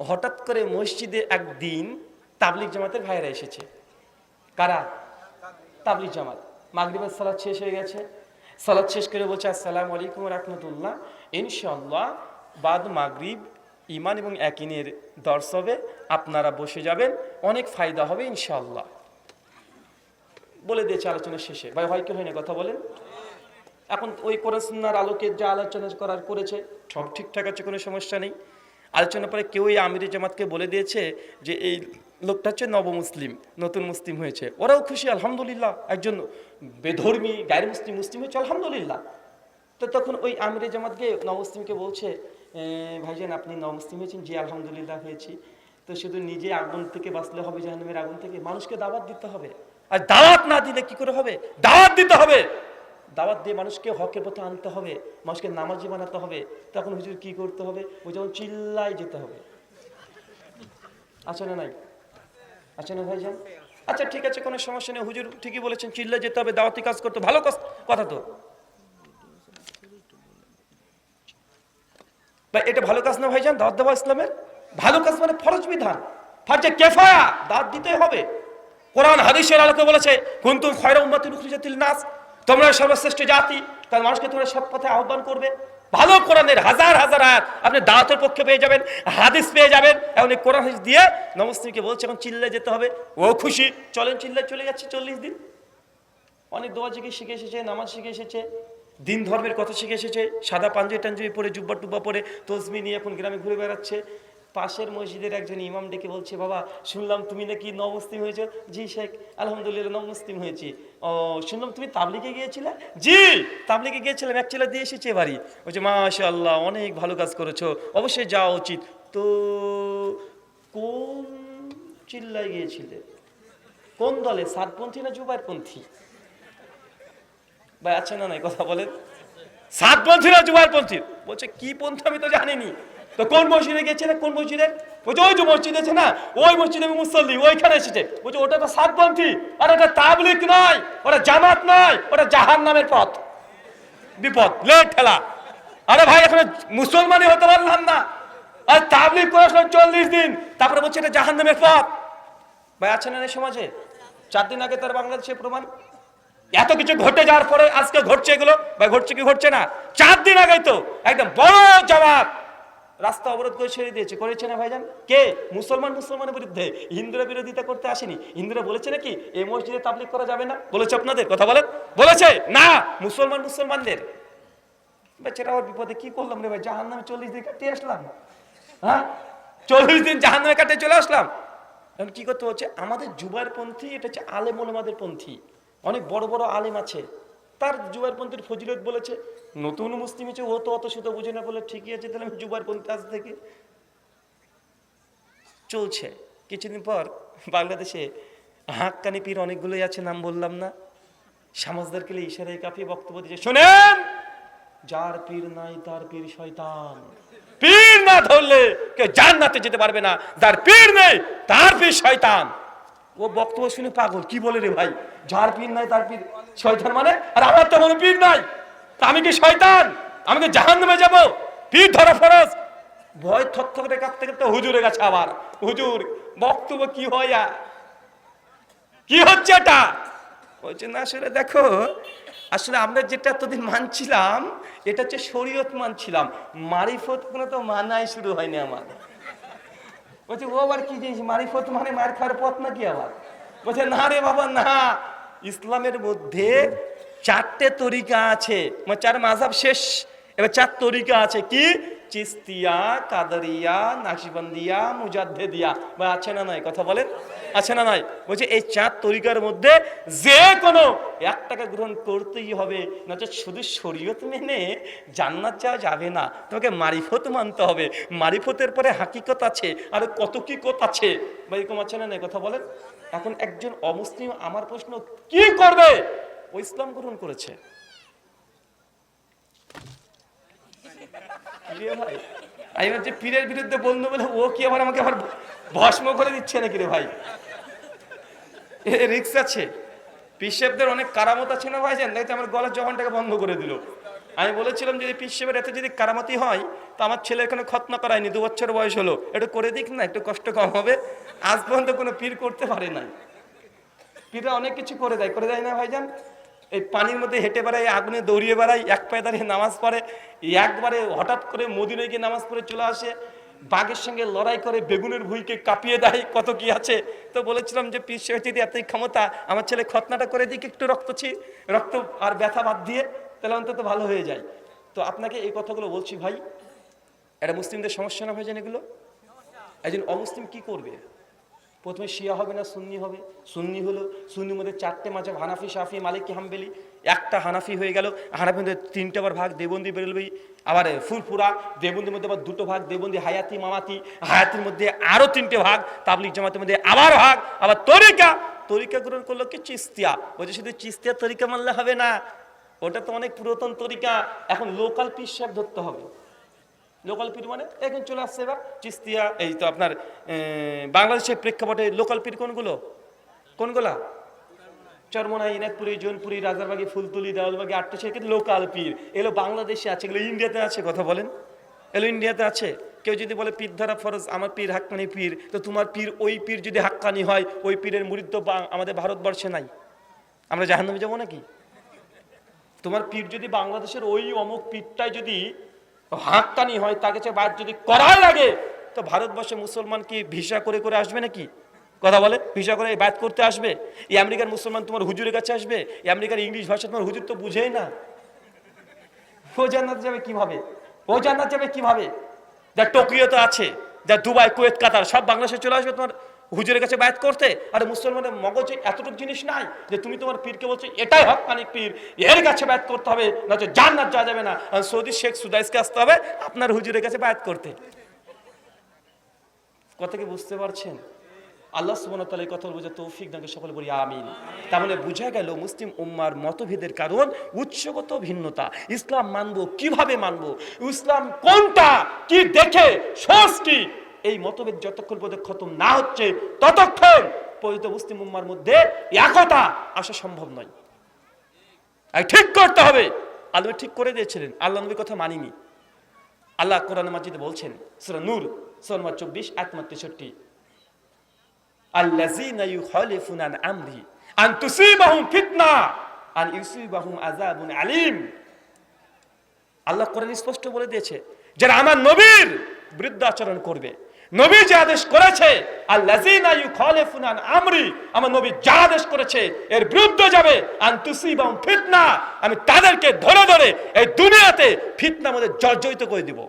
হঠাৎ করে মসজিদে একদিন তাবলিক জামাতের ভাইরা এসেছে। কারা? তাবলিক জামাত। মাগরিবের সালাদ শেষ হয়ে গেছে। সালাদ শেষ করে বলছে, আসসালামু আলাইকুম রহমতুল্লাহ। ইনশাল্লাহ বাদ মাগরিব ইমান এবং একিনের দর্শ হবে। আপনারা বসে যাবেন, অনেক ফায়দা হবে ইনশাল্লাহ বলে দিয়েছে আলোচনা শেষে। ভাই, হয় কি হয় না কথা বলেন? এখন ওই কোরআন সুন্নাহর আলোকে যা আলোচনা করার করেছে, সব ঠিকঠাক আছে, কোনো সমস্যা নেই। আলোচনার পরে কেউ এই আমির জামাতকে বলে দিয়েছে যে এই লোকটা হচ্ছে নবমুসলিম নতুন মুসলিম হয়েছে। ওরাও খুশি আলহামদুলিল্লাহ। একজন বেধর্মী গায়ের মুসলিম মুসলিম হয়েছে আলহামদুলিল্লাহ। তো তখন ওই আমির জামাতকে নবমুসলিমকে বলছে "এ, ভাইজান আপনি নবমুসলিম হয়েছেন জি আলহামদুলিল্লাহ হয়েছি। তো শুধু নিজে আগুন থেকে বাঁচলে হবে জাহান্নামের আগুন থেকে মানুষকে দাওয়াত দিতে হবে। আর দাওয়াত না দিলে কি করে হবে? দাওয়াত দিতে হবে। দাওয়াত দিয়ে মানুষকে হকের পথে আনতে হবে, মানুষকে নামাজি বানাতে হবে, তখন হুজুর কি করতে হবে? ওই যেমন চিল্লাই যেতে হবে। আছে না নাই? আছে না ভাইজান? আচ্ছা ঠিক আছে, কোনো সমস্যা নেই, হুজুর ঠিকই বলেছেন চিল্লাই যেতে হবে, দাওয়াতি কাজ করতে ভালো কাজ, কথা তো। বা এটা ভালো কাজ না ভাইজান, দাওয়াত দেওয়া ইসলামের? ভালো কাজ মানে ফরজ বিধান। ফার্জে কেফায়া, দাওয়াত দিতে হবে। কোরআন, হাদিসের আলোকে বলেছে, কুন্তুম খয়রা উম্মাতুল উখরিজাতিল নাস। তোমরা সর্বশ্রেষ্ঠ জাতি তার মানুষকে তোমরা সৎ পথে আহ্বান করবে। ভালো কোরআনের হাজার হাজার আয়াত আপনি দাওয়াতের পক্ষে পেয়ে যাবেন, হাদিস পেয়ে যাবেন এখন এই কোরআন হাদিস দিয়ে নমস্তিকে বলছে, এখন চিল্লে যেতে হবে। ও খুশি, চলেন চিল্লে চলে যাচ্ছে চল্লিশ দিন। অনেক দোয়া জিকে শিখে এসেছে, নামাজ শিখে এসেছে, দিন ধর্মের কথা শিখে এসেছে, সাদা পাঞ্জাবি টাঞ্জাবি পরে, জুব্বা টুব্বা পরে, তসবি নিয়ে এখন গ্রামে ঘুরে বেড়াচ্ছে। পাশের মসজিদের একজন ইমাম ডেকে বলছে বাবা শুনলাম তুমি নাকি নবমুসলিম হয়েছো। জি শেখ আলহামদুলিল্লাহ নবমুসলিম হয়েছি। ও শুনলাম তুমি তাবলিগে গিয়েছিলে? জি তাবলিকে গিয়েছিলাম এক ছেলে দিয়ে এসেছে বাড়ি বলছে মাশা আল্লাহ অনেক ভালো কাজ করেছ অবশ্যই যাওয়া উচিত। তো কোন চিল্লায় গিয়েছিলে? কোন দলে সাতপন্থী না জুবাইরপন্থী ভাই আছে না নাই কথা বলেন। সাতপন্থী না জুবাইরপন্থী বলছে কি পন্থী আমি তো জানিনি। তো কোন মসজিদে গেছিলে কোন মসজিদে? বলছে ওই যে মসজিদ আছে না? ওই মসজিদে আমি মুসল্লি, ওইখানে এসেছে। বলছে, ওটা তো সাতপন্থী আর ওটা তাবলিক নয়, ওটা জামাত নয়, ওটা জাহান নামের পথ। বিপদ, লেট ঠেলা আরে ভাই, এখন মুসলমানই হতে পারলাম না। আর তাবলিক আসলাম চল্লিশ দিন, তারপরে বলছে এটা জাহান নামের পথ। ভাই, আছে না সমাজে? চার দিন আগে তার বাংলাদেশে প্রমাণ। এত কিছু ঘটে যাওয়ার পরে আজকে ঘটছে এগুলো। ভাই, ঘটছে কি ঘটছে না? চার দিন আগে তো, একদম বড় জবাব। রাস্তা অবরোধ করে ছেড়ে দিয়েছে। করেছে না ভাইজান? কে? মুসলমান মুসলমানের বিরুদ্ধে। হিন্দুরা বিরোধিতা করতে আসেনি। হিন্দুরা বলেছে নাকি এই মসজিদে তাবলিক করা যাবে না? বলেছে আপনাদের? কথা বলেন। বলেছে? না! মুসলমান মুসলমানদের। বেচারা ওর বিপদে কি করলাম রে ভাই? জাহান নামে চল্লিশ দিন কাটিয়ে আসলাম। হ্যাঁ? চল্লিশ দিন জাহান নামে কাটিয়ে চলে আসলাম। এখন কি করতে হচ্ছে? আমাদের জুবাইর পন্থী এটা হচ্ছে আলেম ওলামাদের পন্থী। অনেক বড় বড় আলেম আছে। তার জুবাইর পন্থীর ফজিলত বলেছে, নতুন মুসলিম হচ্ছে ও তো অত শুধু বুঝে না বলে ঠিকই আছে, তাহলে আমি জুবাইর পন্থী আজ থেকে চলছে। কিছুদিন পর বাংলাদেশে হাক্কানি পীর অনেকগুলোই আছে, নাম বললাম না। সমাজদারকে ইশারায় কাফি বক্তব্য দিয়েছে, শোনেন, যার পীর নাই, তার পীর শয়তান। পীর না ধরলে কে জান্নাতে যেতে পারবে না। যার পীর নেই, তার পীর শয়তান। ও বক্তব্য শুনে পাগল। কি বলে রে ভাই? যার পীর নাই, তার পীর। শয়তান মানে? আর আমার তো কোনো পীর নাই। আমি কি শয়তান? আমি কি জাহান নামে যাব? পীর ধরা ফরজ। ভয় থর করে কাঁপতে কাঁপতে হুজুরের কাছে আবার। হুজুর, বক্তব্য কি হয় কি হচ্ছে এটা? বলছে, না আসলে দেখো, আসলে আমরা যেটা এতদিন মানছিলাম, এটা হচ্ছে শরীয়ত মানছিলাম। মারিফত কোনো তো মানাই শুরু হয়নি আমার। বলছে, ও আবার কি জিনিস? মারিফত মানে মার খাওয়ার পথ নাকি আবার? বলছে, না রে বাবা, না। ইসলামের মধ্যে চারটে তরিকা আছে। মানে চার মাঝাব শেষ। এবার চার তরিকা আছে। কি? চিস্তিয়া, কাদারিয়া নাকশবন্দিয়া মুজাদ্দেদিয়া। বা আছে না নাই? কথা বলেন? আছে না নাই? বলছে, এই চার তরিকার মধ্যে যে কোনো একটাকে গ্রহণ করতেই হবে। নচে শুধু শরীয়ত মেনে জান্নাত যাওয়া যাবে না, তোমাকে মারিফত মানতে হবে। মারিফতের পরে হাকিকত আছে, আর কত কি কত আছে? বা এরকম আছে না নাই? কথা বলেন? এখন একজন অমুসলিম আমার প্রশ্ন, কি করবে? ও ইসলাম গ্রহণ করেছে। আমি ভাবছি পীরের বিরুদ্ধে বন্ধু বলে, ও কি আবার আমাকে আবার ভস্ম করে দিচ্ছে নাকি রে ভাই? রিক্স আছে। পিসেবদের অনেক কারামত আছে না ভাই জান আমার গলার জবানটাকে বন্ধ করে দিল। আমি বলেছিলাম যদি পিসেবের এত যদি কারামতি হয়, তো আমার ছেলে এখানে খতনা করায়নি, দু বছর বয়স হলো। একটু করে দিক না, একটু কষ্ট কম হবে। আজ পর্যন্ত কোনো পীর করতে পারে নাই। পীররা অনেক কিছু করে দেয়। করে দেয় না ভাইজান? এই পানির মধ্যে হেঁটে বেড়ায় আগুনে দৌড়িয়ে বেড়ায়, এক পায়ে দাঁড়িয়ে নামাজ পড়ে একবারে হঠাৎ করে মদিনায় গিয়ে নামাজ পড়ে চলে আসে, বাঘের সঙ্গে লড়াই করে বেগুনের ভুঁইকে কাঁপিয়ে দেয়, কত কি আছে? তো বলেছিলাম যে পিস যদি এতই ক্ষমতা, আমার ছেলে খতনাটা করে দিক একটু রক্ত ছি, রক্ত আর ব্যথা বাদ দিয়ে, তাহলে অন্তত ভালো হয়ে যায়। তো আপনাকে এই কথাগুলো বলছি ভাই, এটা মুসলিমদের সমস্যা না ভাইজান এগুলো? একজন অমুসলিম কি করবে? প্রথমে শিয়া হবে না সুন্নি হবে? সুন্নি হলো সুন্নির মধ্যে চারটে মাঝে হানাফি সাফি মালিকি, হাম্বেলি, একটা হানাফি হয়ে গেল। হানাফির মধ্যে তিনটে আবার ভাগ, দেবন্দি, বেরোলবি, আবার ফুলপুরা দেবন্দির মধ্যে আবার দুটো ভাগ, দেবন্দি, হায়াতি, মামাতি, হায়াতির মধ্যে আরও তিনটে ভাগ তাবলিক জামাতের মধ্যে আবার ভাগ, আবার তরিকা। তরিকা গ্রহণ করল কি? চিস্তিয়া। বলছে শুধু চিস্তিয়া তরিকা মানলে হবে না, ওটা তো অনেক পুরাতন তরিকা। এখন লোকাল পিস ধরতে হবে। লোকাল পীর মানে? এখন চলে আসছে এবার। চিস্তিয়া, এই তো আপনার বাংলাদেশের প্রেক্ষাপটে লোকাল পীর কোনগুলো? কোনগুলা? চরমনাই ইনাকপুরি জোনপুরি, রাজারবাগি, ফুলতুলি, দেওয়ালবাগি, আটটা কিন্তু লোকাল পীর এগুলো বাংলাদেশে আছে, এগুলো ইন্ডিয়াতে আছে, কথা বলেন। এগুলো ইন্ডিয়াতে আছে। কেউ যদি বলে পীর ধরা ফরজ, আমার পীর হাক্কানি পীর, তো তোমার পীর, ওই পীর যদি হাক্কানি হয়, ওই পীরের মুরিদ তো আমাদের ভারতবর্ষে নাই। আমরা জাহান্নামে যাব নাকি? তোমার পীর যদি বাংলাদেশের ওই অমুক পীরটাই যদি হাক্কানি হয়, তাকে চেয়ে বাদ যদি করার লাগে, তো ভারতবর্ষে মুসলমান কি ভিসা করে করে আসবে নাকি? কথা বলে ভিসা করে বাদ করতে আসবে? এই আমেরিকার মুসলমান তোমার হুজুরের কাছে আসবে? এই আমেরিকার ইংলিশ ভাষা তোমার হুজুর তো বুঝেই না। ও জান্নাত যাবে কীভাবে? ও জান্নাত যাবে কীভাবে? যা টোকিওতে আছে, যা দুবাই, কুয়েত, কাতার, সব বাংলাদেশে চলে আসবে তোমার হুজুরের কাছে বায়াত করতে, আর মুসলমানের মগজে এতটুকু জিনিস নাই যে তুমি তোমার পীরকে বলছো, এটাই হকানি পীর, এর কাছে বায়াত করতে হবে, না জান্নাত যাওয়া যাবে না। সৌদি শেখ সুদাইসকে আসতে হবে আপনার হুজুরের কাছে বায়াত করতে। কথা কি বুঝতে পারছেন? আল্লাহ তাআলা এই কথা বুঝে তৌফিক দানকে সকলে বলি, আমিন। তাহলে বোঝা গেল মুসলিম উম্মার মতভেদের কারণ উৎসগত ভিন্নতা। ইসলাম মানবো, কীভাবে মানবো? ইসলাম কোনটা? কি দেখে? সোর্স কি? এই মতভেদ যতক্ষণ পর্যন্ত খতম না হচ্ছে, ততক্ষণ পর্যন্ত মুসলিম উম্মার মধ্যে একতা আসা সম্ভব নয়। ঠিক করতে হবে। আল্লাহ ঠিক করে দিয়েছিলেন। আল্লাহ নবীর কথা মানিনি। আল্লাহ কোরআন মাজিদে বলছেন, সূরা নূর, সূরা নম্বর 24 আয়াত নম্বর 63 আল্লাযীনা ইউখালিফুনা আমরি, আন তুসিবাহুম ফিতনা, আন ইউসিবাহুম আযাবুন আলীম। আল্লাহ কোরআন স্পষ্ট বলে দিয়েছে, যারা আমার নবীর বিরুদ্ধে আচরণ করবে নবী যে আদেশ করেছে, আল্লাযীনা ইউখালিফুনা আন আমরি আমার নবী যা আদেশ করেছে, এর বিরুদ্ধে যাবে, আন ফিতনা, আমি তাদেরকে ধরে ধরে এই দুনিয়াতে মধ্যে জর্জরিত করে দিব।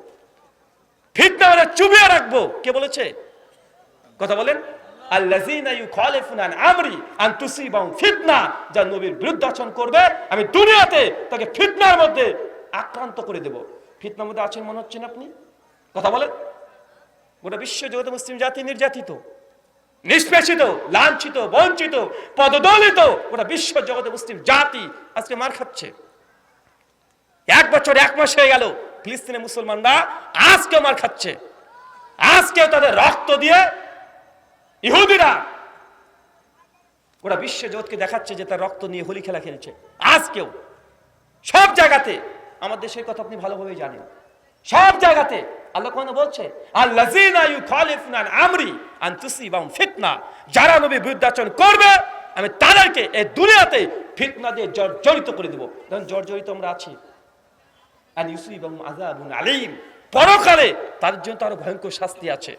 ফিতনা চুবিয়ে রাখব। কে বলেছে? কথা বলেন। আমরি আন তুসিবাহুম ফিতনা, যা নবীর বিরুদ্ধে আচরণ করবে, আমি দুনিয়াতে তাকে ফিতনার মধ্যে আক্রান্ত করে দেব। ফিতনার মধ্যে আছেন মনে হচ্ছেন আপনি? কথা বলেন। গোটা বিশ্ব জগতে মুসলিম জাতি নির্যাতিত, নিষ্পেষিত, লাঞ্ছিত, বঞ্চিত, পদদলিত গোটা বিশ্ব জগতে মুসলিম জাতি আজকে মার খাচ্ছে। এক বছর, এক মাস হয়ে গেল, ফিলিস্তিনের মুসলমানরা আজকেও মার খাচ্ছে। আজকেও তাদের রক্ত দিয়ে ইহুদিরা ওরা বিশ্ব জগৎকে দেখাচ্ছে যে তার রক্ত নিয়ে হোলি খেলা খেলছে। আজকেও, সব জায়গাতে আমার দেশের কথা আপনি ভালোভাবে জানেন। সব জায়গাতে আল্লাহ কোন বলছে আমরি আন ফিতনা। যারা নবী বিরুদ্ধাচরণ করবে, আমি তাদেরকে এই দুনিয়াতে ফিতনা দিয়ে জর্জরিত করে দেব। জর্জরিত আমরা আছি। পরকালে তাদের জন্য তার ভয়ঙ্কর শাস্তি আছে।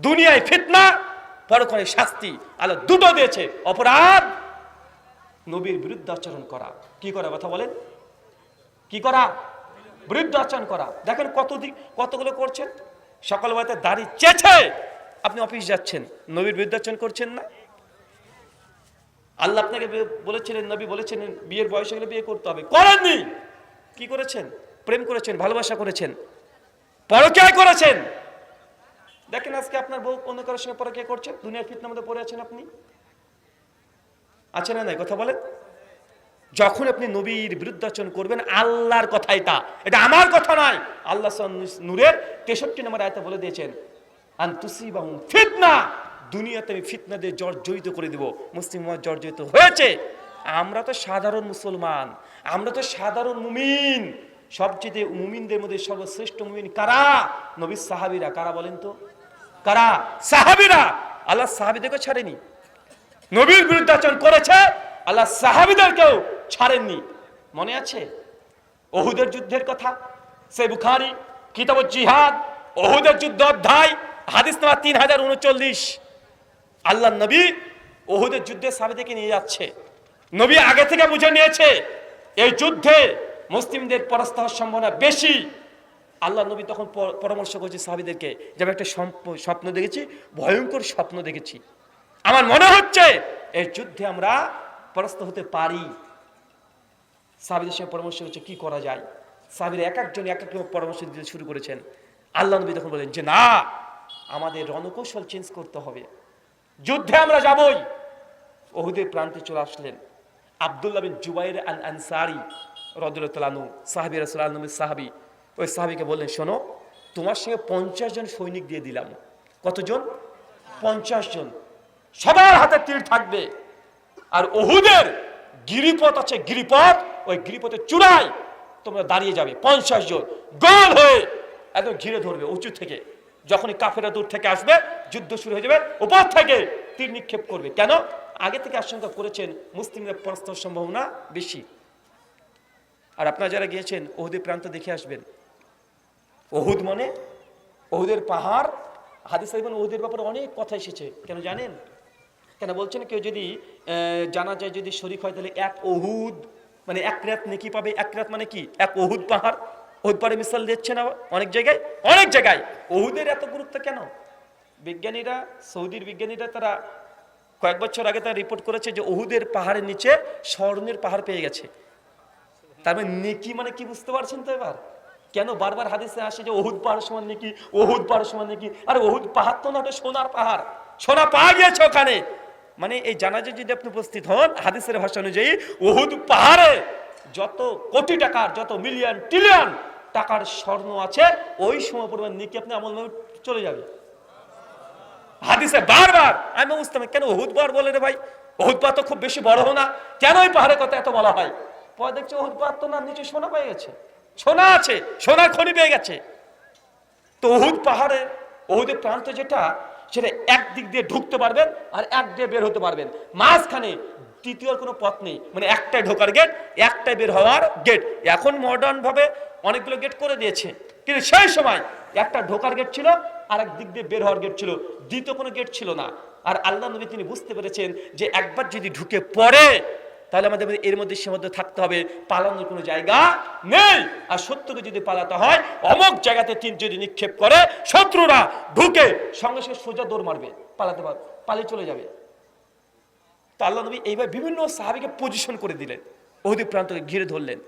দুনিয়ায় ফিতনা, পরকালে শাস্তি। আল্লাহ দুটো দিয়েছে, অপরাধ, নবীর বিরুদ্ধে আচরণ করা। কি করা? কথা বলেন। কি করা? বিরুদ্ধ আচরণ করা। দেখেন কত দিক, কতগুলো করছেন? সকালবেলাতে দাড়ি চেছে আপনি অফিস যাচ্ছেন। নবীর বিরুদ্ধে আচরণ করছেন না? আল্লাহ আপনাকে বলেছিলেন, নবী বলেছিলেন বিয়ের বয়স হলে বিয়ে করতে হবে। করেননি! কি করেছেন? প্রেম করেছেন, ভালোবাসা করেছেন। পরকিয়া করেছেন! দেখেন আজকে আপনার বউ অন্য কারোর সঙ্গে পরকিয়া করছেন? দুনিয়ার ফিতনার মধ্যে পড়ে আছেন আপনি? আছে না নাই? কথা বলেন। যখন আপনি নবীর বিরুদ্ধাচরণ করবেন, আল্লাহর কথাই তা। এটা আমার কথা নয়। আল্লাহ নূরের তেষট্টি নম্বর আয়তা বলে দিয়েছেন, আন তুসিবাহুম ফিতনা। দুনিয়াতে আমি ফিতনা দিয়ে জর্জরিত করে দেব। মুসলিম জর্জরিত হয়েছে। আমরা তো সাধারণ মুসলমান, আমরা তো সাধারণ মুমিন। সবচেয়ে মুমিনদের মধ্যে সর্বশ্রেষ্ঠ মুমিন কারা? নবীর সাহাবিরা। কারা বলেন তো? কারা? সাহাবিরা। আল্লাহ সাহাবিদেরকে ছাড়েনি। নবীর বিরুদ্ধাচরণ করেছে আল্লাহ সাহাবিদেরকেও ছাড়েননি। মনে আছে? অহুদের যুদ্ধের কথা? সে বুখারি, কিতাব জিহাদ অহুদের যুদ্ধ অধ্যায়, হাদিস নাম্বার তিন হাজার উনচল্লিশ। আল্লাহ নবী অহুদের যুদ্ধে সাহাবিদেরকে নিয়ে যাচ্ছে। নবী আগে থেকে বুঝে নিয়েছে, এই যুদ্ধে মুসলিমদের পরাস্ত হওয়ার সম্ভাবনা বেশি। আল্লাহ নবী তখন পরামর্শ করছে সাহাবিদেরকে, যে আমি একটা স্বপ্ন দেখেছি, ভয়ঙ্কর স্বপ্ন দেখেছি। আমার মনে হচ্ছে, এই যুদ্ধে আমরা পরাস্ত হতে পারি। সাহাবিদের সঙ্গে পরামর্শ হচ্ছে কি করা যায়? সাহাবির এক একজন এক এক পরামর্শ দিতে শুরু করেছেন। আল্লাহ নবী তখন বলেন যে, না, আমাদের রণকৌশল চেঞ্জ করতে হবে। যুদ্ধে আমরা যাবই। ওহুদের প্রান্তে চলে আসলেন আবদুল্লাহ বিন জুবাইর আল আনসারি রদুল্লাহু সাহাবি রসুল নবী সাহাবি। ওই সাহাবিকে বললেন, শোনো, তোমার সঙ্গে পঞ্চাশ জন সৈনিক দিয়ে দিলাম। কতজন? পঞ্চাশ জন। সবার হাতে তীর থাকবে। আর ওহুদের গিরিপথ আছে গিরিপথ, ওই গিরিপথের চূড়ায় তোমরা দাঁড়িয়ে যাবে, পঞ্চাশ জন। গোল হয়ে একদম ঘিরে ধরবে উঁচু থেকে। যখনই কাফেরা দূর থেকে আসবে, যুদ্ধ শুরু হয়ে যাবে, উপর থেকে তীর নিক্ষেপ করবে। কেন? আগে থেকে আশঙ্কা করেছেন মুসলিমদের পরস্পর সম্ভাবনা বেশি। আর আপনারা যারা গিয়েছেন ওহুদের প্রান্ত দেখে আসবেন। ওহুদ মানে ওহুদের পাহাড়। হাদিস ওহুদের ব্যাপারে অনেক কথা এসেছে। কেন জানেন? কেন? বলছেন কেউ যদি জানা যায় যদি শরিক হয়, তাহলে এক ওহুদ মানে এক রাত নেকি পাবে? এক রাত মানে কি? এক ওহুদ পাহাড়? ওহুদ পাহাড়ে মিসাল দিচ্ছে না? অনেক জায়গায়? অনেক জায়গায়! ওহুদের এত গুরুত্ব কেন? বিজ্ঞানীরা, সৌদির বিজ্ঞানীরা তারা কয়েক বছর আগে তারা রিপোর্ট করেছে যে ওহুদের পাহাড়ের নিচে স্বর্ণের পাহাড় পেয়ে গেছে। তার মানে নেকি মানে কি বুঝতে পারছেন তো এবার? কেন বারবার হাদিসে আসে যে ওহুদ পাহাড় সমান নেকি ওহুদ পাহাড় সমান নেকি? আরে ওহুদ পাহাড় তো না সোনার পাহাড়। সোনা পাওয়া গিয়েছে ওখানে। মানে এই জানাজে যদি আপনি উপস্থিত হন, হাদিসের ভাষা অনুযায়ী ওহুদ পাহাড়ে যত কোটি টাকার, যত মিলিয়ন ট্রিলিয়ন টাকার স্বর্ণ আছে, ওই সময় পরিমাণ নেকি আপনি আমল চলে যাবে। হাদিসে বারবার, আমি বুঝতাম কেন ওহুদ পাহাড় বলে রে ভাই? ওহুদ তো খুব বেশি বড় না। কেন ওই পাহাড়ের কথা এত বলা হয়? পরে দেখছি ওহুদ পাহাড় তো না, নিচে সোনা পেয়ে গেছে। সোনা আছে, সোনার খনি পেয়ে গেছে। তো ওহুদ পাহাড়ে ওহুদের প্রান্ত যেটা সেটা একদিক দিয়ে ঢুকতে পারবেন আর এক দিয়ে বের হতে পারবেন। মাঝখানে তৃতীয় কোনো পথ নেই। মানে একটাই ঢোকার গেট একটাই বের হওয়ার গেট এখন মডার্ন ভাবে অনেকগুলো গেট করে দিয়েছে। কিন্তু সেই সময় একটা ঢোকার গেট ছিল আর এক দিক দিয়ে বের হওয়ার গেট ছিল। দ্বিতীয় কোনো গেট ছিল না। আর আল্লাহ নবী তিনি বুঝতে পেরেছেন যে একবার যদি ঢুকে পড়ে তাহলে আমাদের মধ্যে এর মধ্যে সীমাবদ্ধ থাকতে হবে, পালানোর কোনো জায়গা নেই। আর শত্রুকে যদি পালাতে হয় অমক জায়গাতে তিন যদি নিক্ষেপ করে, শত্রুরা ঢুকে সঙ্গে সঙ্গে সোজা দৌড় মারবে, পালাতে পারবে পালিয়ে চলে যাবে। তো আল্লাহ নবী এইবার বিভিন্ন সাহাবিকে পজিশন করে দিলেন। ওহুদের প্রান্তকে ঘিরে ধরলেন।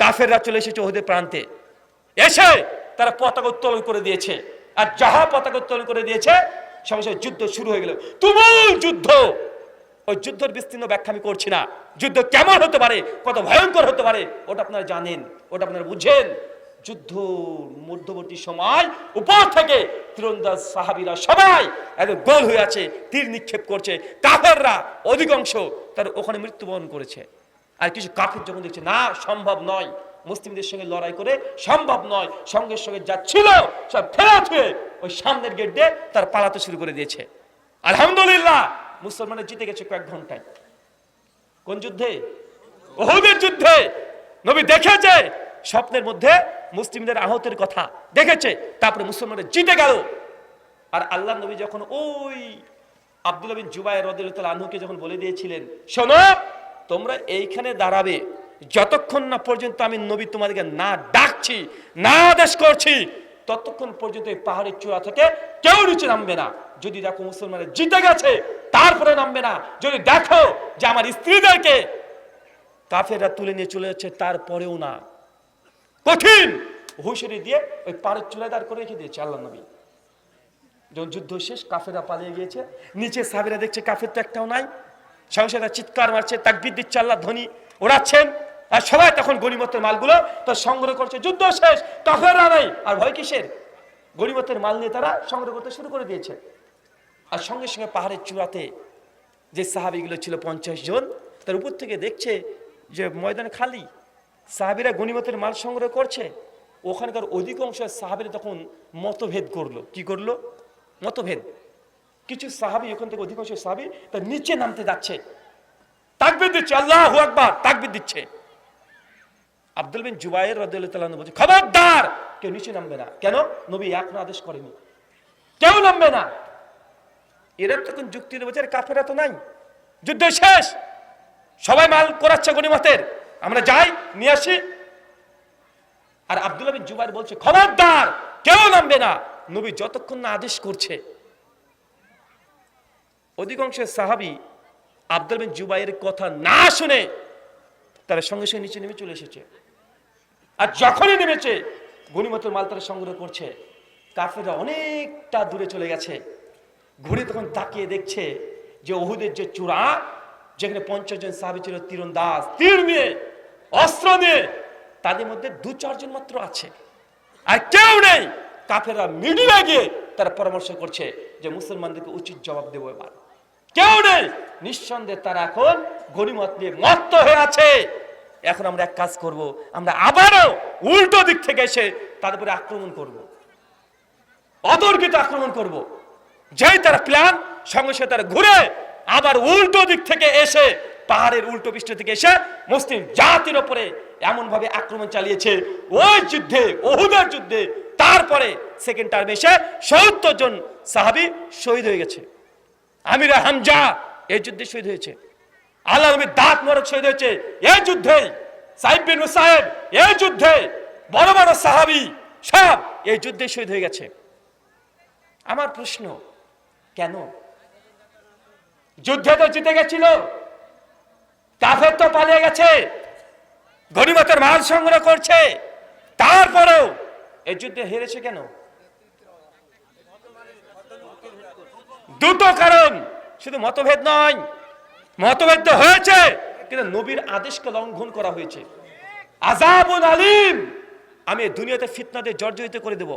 কাফেররা চলে এসেছে ওহুদের প্রান্তে। এসে তারা পতাকা উত্তোলন করে দিয়েছে। আর যাহা পতাকা উত্তোলন করে দিয়েছে, সঙ্গে সঙ্গে যুদ্ধ শুরু হয়ে গেল। তুমুল যুদ্ধ। ওই যুদ্ধের বিস্তীর্ণ ব্যাখ্যা আমি করছি না। যুদ্ধ কেমন হতে পারে? কত ভয়ঙ্কর হতে পারে? ওটা আপনারা জানেন, ওটা আপনারা বুঝেন। যুদ্ধ মধ্যবর্তী সময়, উপর থেকে তীরন্দাজ সাহাবিরা সবাই একদম গোল হয়ে আছে, তীর নিক্ষেপ করছে। কাফেররা অধিকাংশ তার ওখানে মৃত্যুবরণ করেছে। আর কিছু কাফের যখন দেখছে, না, সম্ভব নয়। মুসলিমদের সঙ্গে লড়াই করে, সম্ভব নয়। সঙ্গে সঙ্গে যা ছিল, সব ফেরত হয়ে ওই সামনের গেট দিয়ে তার পালাতে শুরু করে দিয়েছে। আলহামদুলিল্লাহ! মুসলমানের জিতে গেছে কয়েক ঘন্টায়। কোন যুদ্ধে? ওহুদের যুদ্ধে। নবী দেখেছে, স্বপ্নের মধ্যে মুসলিমদের আহতের কথা দেখেছে, তারপরে মুসলমানের জিতে গেল। আর আল্লাহ নবী যখন ওই আব্দুল বিন জুবাই রদুল্লাহ আনহুকে যখন বলে দিয়েছিলেন, শোনো, তোমরা এইখানে দাঁড়াবে, যতক্ষণ না পর্যন্ত আমি নবী তোমাদেরকে না ডাকছি, না আদেশ করছি, ততক্ষণ পর্যন্ত এই পাহাড়ের চূড়া থেকে কেউ নিচে নামবে না। যদি দেখো মুসলমানের জিতে গেছে তারপরে নামবে না। যদি দেখো যে আমার স্ত্রীদেরকে কাফেররা তুলে নিয়ে চলে যাচ্ছে, তারপরেও না। কঠিন হুঁশিয়ারি দিয়ে ওই পাড়ের চুলায় দাঁড় করে রেখে দিয়েছে আল্লাহ নবী। যখন যুদ্ধ শেষ কাফেরা পালিয়ে গিয়েছে। নিচে সাবিরা দেখছে কাফের তো একটাও নাই। সংসারে চিৎকার মারছে, তাকবির দিচ্ছে, আল্লাহ ধ্বনি ওড়াচ্ছেন। আর সবাই তখন গণিমতের মালগুলো তো সংগ্রহ করছে। যুদ্ধ শেষ, কাফেররা নাই। আর ভয় কিসের? গণিমতের মাল নিয়ে তারা সংগ্রহ করতে শুরু করে দিয়েছে। আর সঙ্গে সঙ্গে পাহাড়ের চূড়াতে যে সাহাবিগুলো ছিল পঞ্চাশ জন, তার উপর থেকে দেখছে যে ময়দান খালি সাহাবিরা গনিমতের মাল সংগ্রহ করছে। ওখানকার অধিকাংশ সাহাবিরা তখন মতভেদ করল। কি করল? মতভেদ। কিছু সাহাবি, ওখান থেকে অধিকাংশ সাহাবি তার নিচে নামতে যাচ্ছে। তাকবির দিচ্ছে, আল্লাহ আকবার, তাকবির দিচ্ছে। আব্দুল বিন জুবাইর রাদিয়াল্লাহু তাআলা বলছে, খবরদার! কেউ নিচে নামবে না। কেন? নবী এখনও আদেশ করেনি। কেউ নামবে না। এরা তখন যুক্তি দেবে কাফেরা তো নাই। যুদ্ধ শেষ। সবাই মাল করাচ্ছে গনিমতের। আমরা যাই, নিয়ে আসি। আর আব্দুল্লাহ বিন জুবাইর বলছে, খবরদার, কেউ নামবে না। নবী যতক্ষণ না আদেশ করছে, অধিকাংশ সাহাবি আব্দুল বিন জুবাইয়ের কথা না শুনে তারা সঙ্গে সঙ্গে নিচে নেমে চলে এসেছে। আর যখনই নেমেছে, গনিমতের মাল তারা সংগ্রহ করছে। কাফেররা অনেকটা দূরে চলে গেছে। ঘুরে তখন তাকিয়ে দেখছে যে ওহুদের যে চূড়া, যেখানে পঞ্চাশ জন সাহাবি ছিল, তীরন্দাজ, তীর নিয়ে, অস্ত্র নিয়ে, তাদের মধ্যে দু চারজন মাত্র আছে। আর কেউ নেই। কাফেররা মিডিয়া গিয়ে তারা পরামর্শ করছে যে মুসলমানদেরকে উচিত জবাব দেবো এবার। কেউ নেই। নিঃসন্দেহে তারা এখন গরিমত নিয়ে মত্ত হয়ে আছে। এখন আমরা এক কাজ করব, আমরা আবারও উল্টো দিক থেকে এসে তাদের উপরে আক্রমণ করব। অতর্কিত আক্রমণ করব। যেই তারা প্ল্যান সঙ্গে সঙ্গে তারা ঘুরে আবার উল্টো দিক থেকে এসে, পাহাড়ের উল্টো পৃষ্ঠ থেকে এসে মুসলিম জাতির ওপরে এমন ভাবে আক্রমণ চালিয়েছে। ওই যুদ্ধে, ওহুদের যুদ্ধে, তারপরে সেকেন্ড টার্মে এসে সত্তর জন সাহাবি শহীদ হয়ে গেছে। আমির হামজা, এই যুদ্ধে শহীদ হয়েছে। আল্লাহ নবীর দাঁত মরক শহীদ হয়েছে। এই যুদ্ধে সাহেব সাহেব এই যুদ্ধে বড় বড় সাহাবি সব এই যুদ্ধে শহীদ হয়ে গেছে। আমার প্রশ্ন কেন? যুদ্ধে তো জিতে গেছিল, কাফের তো পালিয়ে গেছে গরিমতের মাল সংগ্রহ করছে, তারপরেও এই যুদ্ধে হেরেছে কেন? দুটো কারণ, শুধু মতভেদ নয়, মতভেদ তো হয়েছে, কিন্তু নবীর আদেশকে লঙ্ঘন করা হয়েছে। আজাবুল আলিম, আমি দুনিয়াতে ফিতনাতে জর্জরিত করে দেব।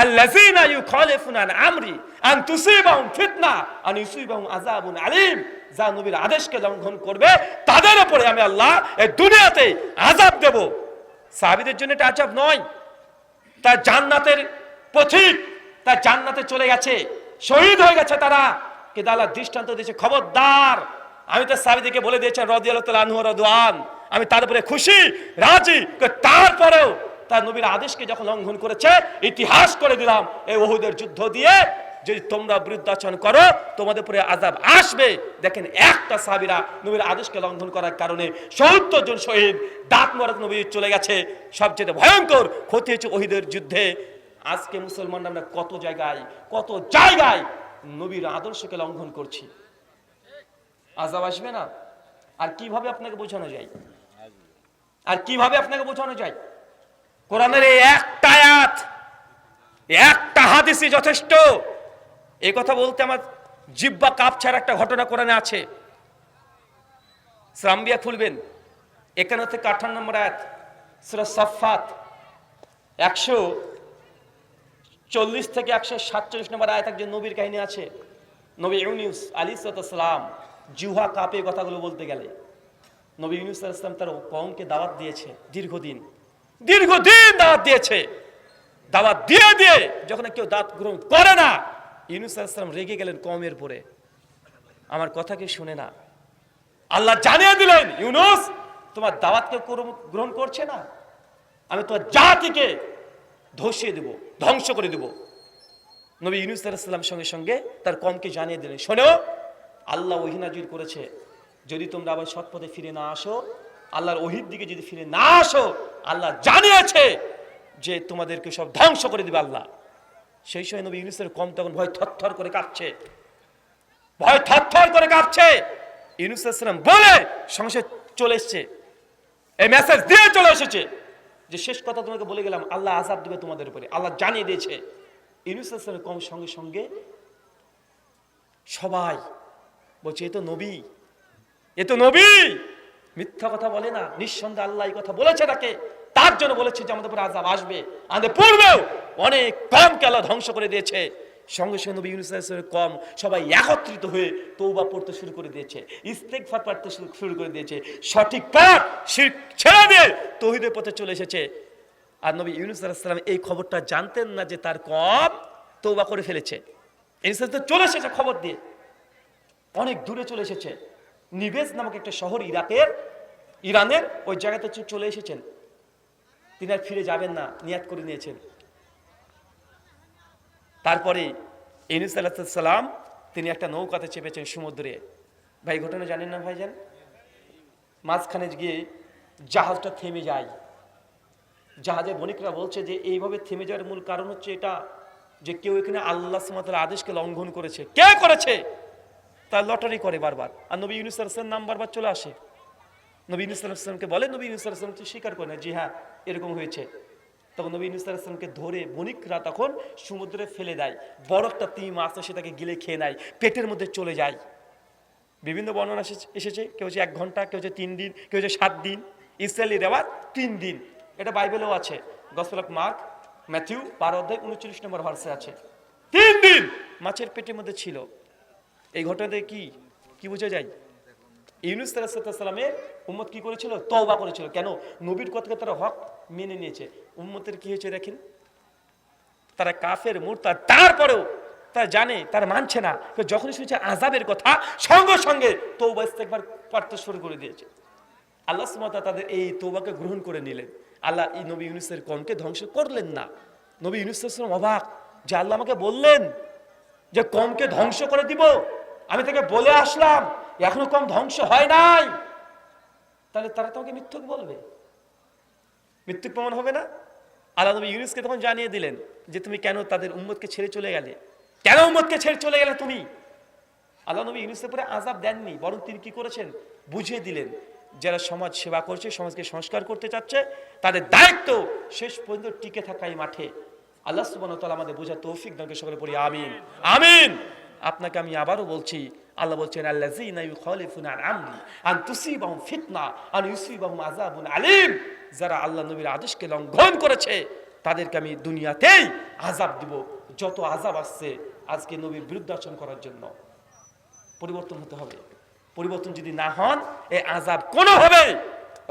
আল্লাযীনা ইউখালিফুনা আন আমরি আন তুসিবাহুম ফিতনা আন ইউসিবাহুম আযাবুন আলিম যা নবীর আদেশকে লঙ্ঘন করবে, তাদের উপরে আমি আল্লাহ এই দুনিয়াতে আযাব দেব। সাহাবীদের জন্য এটা আযাব নয়। তার জান্নাতের পথিক তার জান্নাতে চলে গেছে, শহীদ হয়ে গেছে তারা। কিন্তু আল্লাহ দৃষ্টান্ত দিয়েছে, খবরদার। আমি তো সাবিদিকে বলে দিয়েছি রদিয়াল আনহু রদওয়ান। আমি তার উপরে খুশি, রাজি। তারপরেও তার নবীর আদেশকে যখন লঙ্ঘন করেছে, ইতিহাস করে দিলাম, এই ওহুদের যুদ্ধ দিয়ে যদি তোমরা বৃদ্ধাচরণ করো, তোমাদের উপরে আজাব আসবে। দেখেন, একটা সাবিরা নবীর আদেশকে লঙ্ঘন করার কারণে সত্তর জন শহীদ, দাঁত মরক নবী চলে গেছে। সবচেয়ে ভয়ঙ্কর ক্ষতি হয়েছে ওহিদের যুদ্ধে। আজকে মুসলমানরা আমরা কত জায়গায় কত জায়গায় নবীর আদর্শকে লঙ্ঘন করছি। আজাব আসবে না? আর কীভাবে আপনাকে বোঝানো যায়? আর কীভাবে আপনাকে বোঝানো যায়? কোরআনের এই একটা আয়াত একটা হাদিসই যথেষ্ট। এই কথা বলতে আমার জিব্বা কাঁপছার একটা ঘটনা কোরআনে আছে। সাম্বিয়া খুলবেন, এখানে থেকে আঠান্ন নম্বর আয়াত, সুরা সাফাত একশো চল্লিশ থেকে একশো সাতচল্লিশ নম্বর আয়াত একজন নবীর কাহিনী আছে। নবী ইউনিউস আলী সালাম জিহা কাপে কথাগুলো বলতে গেলে। নবী ইউনুস ইসলাম তার কমকে দাওয়াত দিয়েছে দীর্ঘদিন। দীর্ঘদিন দাওয়াত দিয়েছে। দাওয়াত দিয়ে দিয়ে যখন কেউ দাঁত গ্রহণ করে না, ইউনুস ইসলাম রেগে গেলেন কমের পরে। আমার কথা কেউ শুনে না। আল্লাহ জানিয়ে দিলেন, ইউনুস, তোমার দাওয়াত কেউ গ্রহণ- করছে না? আমি তোমার জাতিকে ধসিয়ে দেব, ধ্বংস করে দেব। নবী ইউনুস আলাইসাল্লাম সঙ্গে সঙ্গে তার কমকে জানিয়ে দিলেন, শোনো, আল্লাহ ওহিনাজির করেছে। যদি তোমরা আবার সৎপথে ফিরে না আসো আল্লাহর ওহির দিকে যদি ফিরে না আসো, আল্লাহ জানিয়েছে যে তোমাদেরকে সব ধ্বংস করে দেবে আল্লাহ। সেই সময় নবী ইউনুসের কম তখন ভয় থরথর করে কাঁপছে। ভয় থরথর করে কাঁপছে। ইউনুস আলাইসাল্লাম বলে সংসার চলে এসছে। এই মেসেজ দিয়ে চলে এসেছে যে শেষ কথা তোমাকে বলে গেলাম, আল্লাহ আজাব দেবে তোমাদের উপরে, আল্লাহ জানিয়ে দিয়েছে। ইউনুস আলাইসাল্লামের কম সঙ্গে সঙ্গে সবাই বলছে, এ তো নবী, এ তো নবী মিথ্যা কথা বলে না, নিঃসন্দেহে আল্লাহ এই কথা বলেছে তাকে। তার জন্য বলেছে যে আমাদের উপরে আজাব আসবে। আমাদের পূর্বেও অনেক কম আল্লাহ ধ্বংস করে দিয়েছে। সঙ্গে সঙ্গে নবী ইউনুস আলাইহিস কম সবাই একত্রিত হয়ে তৌবা পড়তে শুরু করে দিয়েছে, ইস্তেগফার পড়তে শুরু- করে দিয়েছে। সঠিক পথ ছেড়ে দিয়ে তৌহিদের পথে চলে এসেছে। আর নবী ইউনুস আলাইহিস সালাম এই খবরটা জানতেন না যে তার কম তৌবা করে ফেলেছে। ইউনুস সালাম চলে এসেছে খবর দিয়ে। অনেক দূরে চলে এসেছে। নিবেজ নামক একটা শহর ইরাকের, ইরানের ওই জায়গাতে চলে এসেছেন। তিনি আর ফিরে যাবেন না, নিয়াত করে নিয়েছেন। তারপরে ইনুস সালাম তিনি একটা নৌকাতে চেপেছেন সমুদ্রে। ভাই, ঘটনা জানেন না ভাই ভাইজান? মাঝখানে গিয়ে জাহাজটা থেমে যায়। জাহাজের বণিকরা বলছে যে, এইভাবে থেমে যাওয়ার মূল কারণ হচ্ছে এটা যে কেউ এখানে আল্লাহ সুমাতার আদেশকে লঙ্ঘন করেছে। কে করেছে? তার লটারি করে বারবার। আর নবী ইউনুস নাম বারবার চলে আসে। নবী ইউনুস বলে, নবী ইউনুস আলাইহিস স্বীকার করে না, জি হ্যাঁ এরকম হয়েছে। তখন নবী ইউনুস ধরে বণিকরা তখন সমুদ্রে ফেলে দেয়। বড় একটা তিমি মাছ আসে তাকে গিলে খেয়ে নেয়, পেটের মধ্যে চলে যায়। বিভিন্ন বর্ণনা এসেছে- কেউ হচ্ছে এক ঘণ্টা, কেউ হচ্ছে তিন দিন, কেউ হচ্ছে সাত দিন, ইসরায়েলি রেওয়াজ তিন দিন। এটা বাইবেলেও আছে। গসপেল অফ মার্ক, ম্যাথিউ, বারো অধ্যায় উনচল্লিশ নম্বর ভার্সে আছে। তিন দিন মাছের পেটের মধ্যে ছিল। এই ঘটনাতে কি কি বোঝা যায়? ইউনুস সালামের উম্মত কি করেছিল? তওবা করেছিল। কেন? নবীর কথাকে তারা হক মেনে নিয়েছে। উম্মতের কি হয়েছে দেখেন? তারা কাফের মুরতা তারপরেও তারা জানে, তারা মানছে না। যখনই শুনেছে আজাবের কথা, সঙ্গে সঙ্গে তৌবা ইস্তেকবার পড়তে শুরু করে দিয়েছে। আল্লাহ সুমতা তাদের এই তৌবাকে গ্রহণ করে নিলেন। আল্লাহ এই নবী ইউনুসের কমকে ধ্বংস করলেন না। নবী ইউনুসের অবাক যে আল্লাহ আমাকে বললেন যে কমকে ধ্বংস করে দিব। আমি তাকে বলে আসলাম, এখনও কম ধ্বংস হয় নাই। তাহলে তারা তোমাকে মিথ্যুক বলবে। মৃত্যু প্রমাণ হবে না? আল্লাহ নবী ইউনুসকে তখন জানিয়ে দিলেন যে তুমি কেন তাদের উম্মতকে ছেড়ে চলে গেলে? কেন উম্মতকে ছেড়ে চলে গেলে তুমি? আল্লাহ নবী ইউনুসের পরে আজাব দেননি, বরং তিনি কি করেছেন? বুঝিয়ে দিলেন, যারা সমাজ সেবা করছে, সমাজকে সংস্কার করতে চাচ্ছে, তাদের দায়িত্ব শেষ পর্যন্ত টিকে থাকা এই মাঠে। আল্লাহ ওয়া আমাদের বোঝা তৌফিক দানকে সকলে পড়ি আমিন। আমিন। আপনাকে আমি আবারও বলছি, আল্লাহ বলছেন আলীম। যারা আল্লাহ নবীর আদেশকে লঙ্ঘন করেছে, তাদেরকে আমি দুনিয়াতেই আযাব দিব, যত আযাব আসছে আজকে নবীর বিরুদ্ধাচরণ করার জন্য। পরিবর্তন হতে হবে। পরিবর্তন যদি না হন এই আজাব কোনোভাবে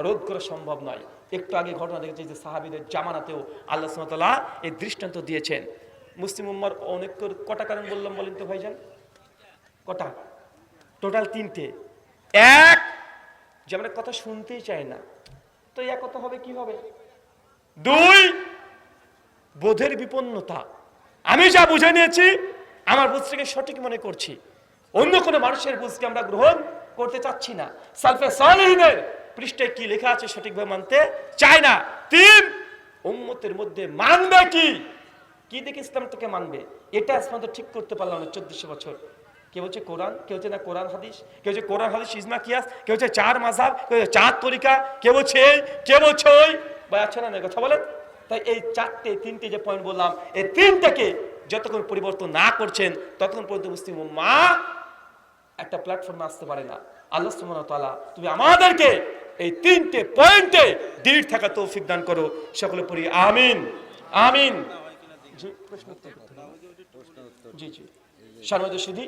রোধ করা সম্ভব নয়। একটু আগে ঘটনা দেখেছি যে সাহাবিদের জামানাতেও আল্লাহ সুমতলা এই দৃষ্টান্ত দিয়েছেন। মুসলিম উম্মার অনেক কটা কারণ বললাম বলেন তো ভাইজান? কটা? টোটাল তিনটে। এক! যে আমরা কথা শুনতেই চাই না। তো এক কথা হবে, কি হবে? দুই! বোধের বিপন্নতা। আমি যা বুঝে নিয়েছি, আমার বুঝটাকে সঠিক মনে করছি। অন্য কোনো মানুষের বুঝকে আমরা গ্রহণ করতে চাচ্ছি না। সালফে সালেহিনের পৃষ্ঠে কি লেখা আছে সঠিকভাবে মানতে চায় না। তিন! উম্মতের মধ্যে মানবে কি? কি দেখে ইসলাম থেকে মানবে? এটা আজকে ঠিক করতে পারলাম না চোদ্দশো বছর। কেউ হচ্ছে কোরআন, কেউ হচ্ছে না কোরআন হাদিস, কেউ হচ্ছে কোরআন হাদিস ইজমা কিয়াস, কেউ হচ্ছে চার মাসাব কেউ হচ্ছে চার তরিকা, কেউ হচ্ছে এই, কেউ হচ্ছে ওই। বা আছে না কথা বলেন। তাই এই চারটে, তিনটে যে পয়েন্ট বললাম, এই তিনটাকে যতক্ষণ পরিবর্তন না করছেন, ততক্ষণ পর্যন্ত মুসলিম মা একটা প্ল্যাটফর্মে আসতে পারে না। আল্লাহ তাআলা, তুমি আমাদেরকে এই তিনটে পয়েন্টে দৃঢ় থাকা তৌফিক দান করো। সকলে পড়ি, আমিন আমিন। জি প্রশ্ন উত্তর। জি জি শর্মাদ সুধী